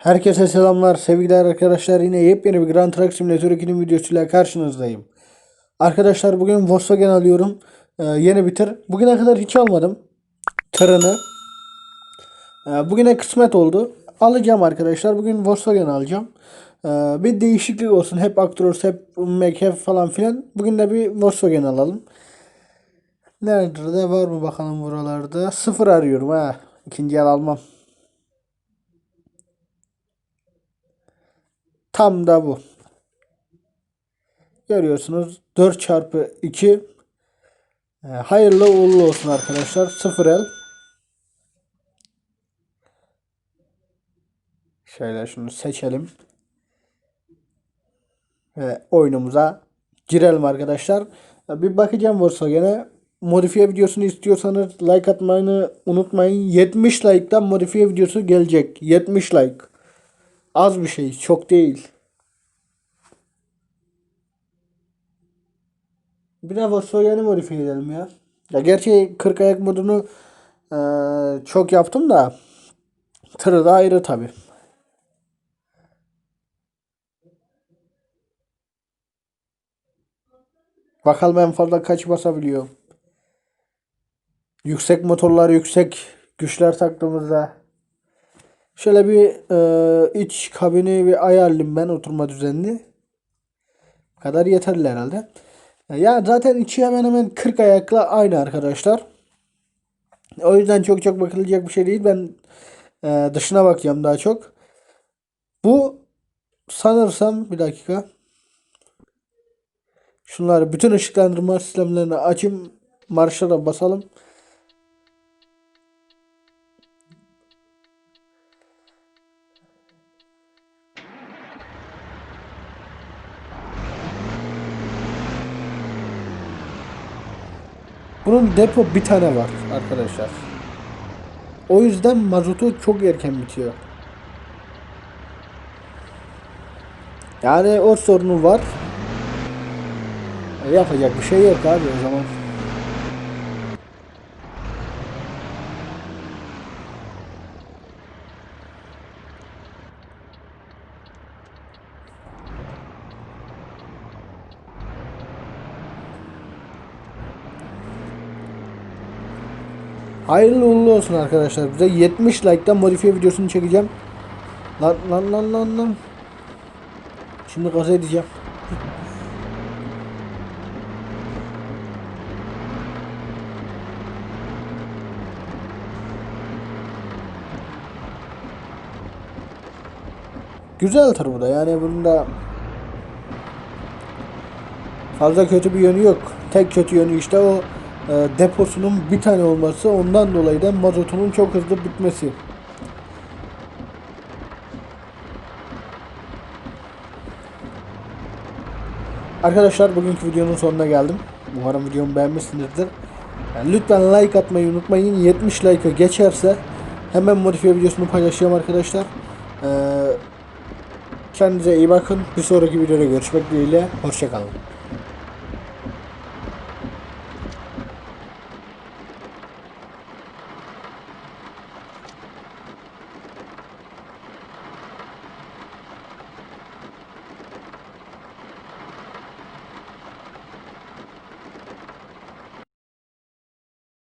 Herkese selamlar sevgiler arkadaşlar yine yepyeni bir Grand Truck Simulator 2'nin videosuyla karşınızdayım. Arkadaşlar bugün Volkswagen alıyorum. Ee, yeni bir tır. Bugüne kadar hiç almadım. Tırını. Ee, bugüne kısmet oldu. Alacağım arkadaşlar. Bugün Volkswagen alacağım. Ee, bir değişiklik olsun. Hep Actros, hep Mac, hep falan filan. Bugün de bir Volkswagen alalım. Nerede var mı bakalım buralarda. Sıfır arıyorum ha. İkinci el almam. Tam da bu. Görüyorsunuz 4 çarpı 2 Ee, hayırlı uğurlu olsun arkadaşlar. 0 el. Şöyle şunu seçelim. Ve oyunumuza girelim arkadaşlar. Bir bakacağım Volkswagen'e. Modifiye videosunu istiyorsanız like atmayı unutmayın. 70 like'dan modifiye videosu gelecek. 70 like. Az bir şey, çok değil. Bir de Volkswagen'i modifiye edelim ya. Ya gerçi 40 ayak modunu eee, çok yaptım da tırı da ayrı tabi. Bakalım en fazla kaç basabiliyor. Yüksek motorlar, yüksek güçler taktığımızda şöyle bir eee, iç kabini bir ayarlayayım ben oturma düzenini. Bu kadar yeterli herhalde. Ya zaten içi hemen hemen 40 ayakla aynı arkadaşlar. O yüzden çok çok bakılacak bir şey değil. Ben e, dışına bakacağım daha çok. Bu sanırsam bir dakika. Şunları bütün ışıklandırma sistemlerini açayım. Marşa da basalım. Bunun depo bir tane var arkadaşlar. O yüzden mazotu çok erken bitiyor. Yani o sorunu var. Yapacak bir şey yok abi o zaman. Hayırlı uğurlu olsun arkadaşlar. Bize 70 like'dan modifiye videosunu çekeceğim. Lan lan lan lan lan. Şimdi gaza edeceğim. Güzel tır bu da yani bunda fazla kötü bir yönü yok. Tek kötü yönü işte o deposunun bir tane olması ondan dolayı da mazotunun çok hızlı bitmesi. Arkadaşlar bugünkü videonun sonuna geldim. Umarım videomu beğenmişsinizdir. Yani lütfen like atmayı unutmayın. 70 like'a geçerse hemen modifiye videosunu paylaşacağım arkadaşlar. Ee, kendinize iyi bakın. Bir sonraki videoda görüşmek dileğiyle. Hoşçakalın.